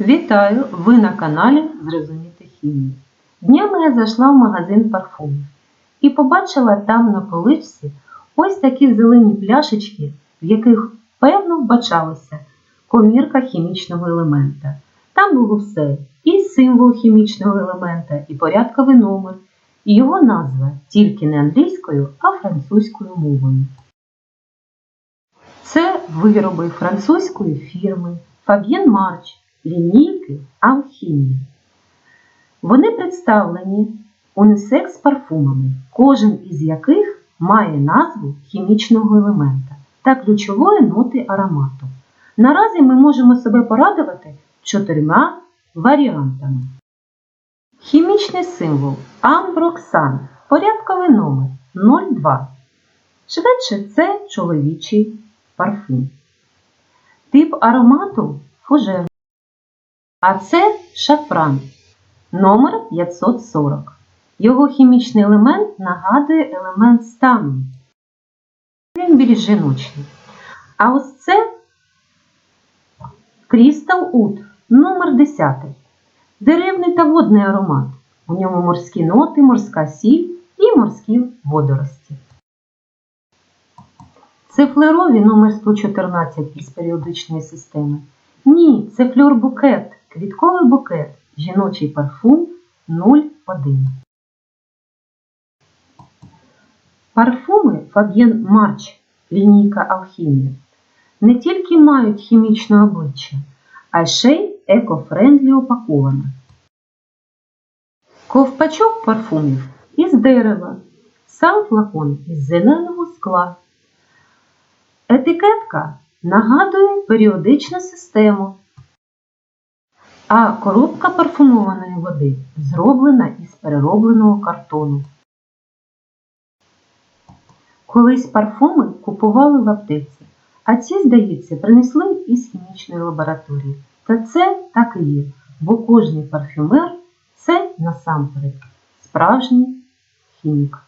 Вітаю! Ви на каналі Зрозуміти хімію. Днями я зайшла в магазин парфумів і побачила там на поличці ось такі зелені пляшечки, в яких певно вбачалася комірка хімічного елемента. Там було все: і символ хімічного елемента, і порядковий номер, і його назва тільки не англійською, а французькою мовою. Це вироби французької фірми Fabienne March лінійки алхімії. Вони представлені унісекс парфумами, кожен із яких має назву хімічного елемента та ключової ноти аромату. Наразі ми можемо себе порадувати чотирма варіантами. Хімічний символ Амброксан, порядковий номер 02. Швидше це чоловічий парфум. Тип аромату фужер. А це шафран номер 540. Його хімічний елемент нагадує елемент стану. Він більш жіночний. А ось це Crystal Oud номер 10. Деревний та водний аромат. У ньому морські ноти, морська сіль і морські водорості. Це флерові номер 114 із періодичної системи. Ні, це флюр-букет, квітковий букет, жіночий парфум 01. Парфуми Fabienne March, лінійка алхімія, не тільки мають хімічне обличчя, а ще й екофрендлі упаковане. Ковпачок парфумів із дерева, сам флакон із зеленого скла. Етикетка нагадує періодичну систему, а коробка парфумованої води зроблена із переробленого картону. Колись парфуми купували в аптеці, а ці, здається, принесли із хімічної лабораторії. Та це так і є, бо кожний парфюмер це насамперед справжній хімік.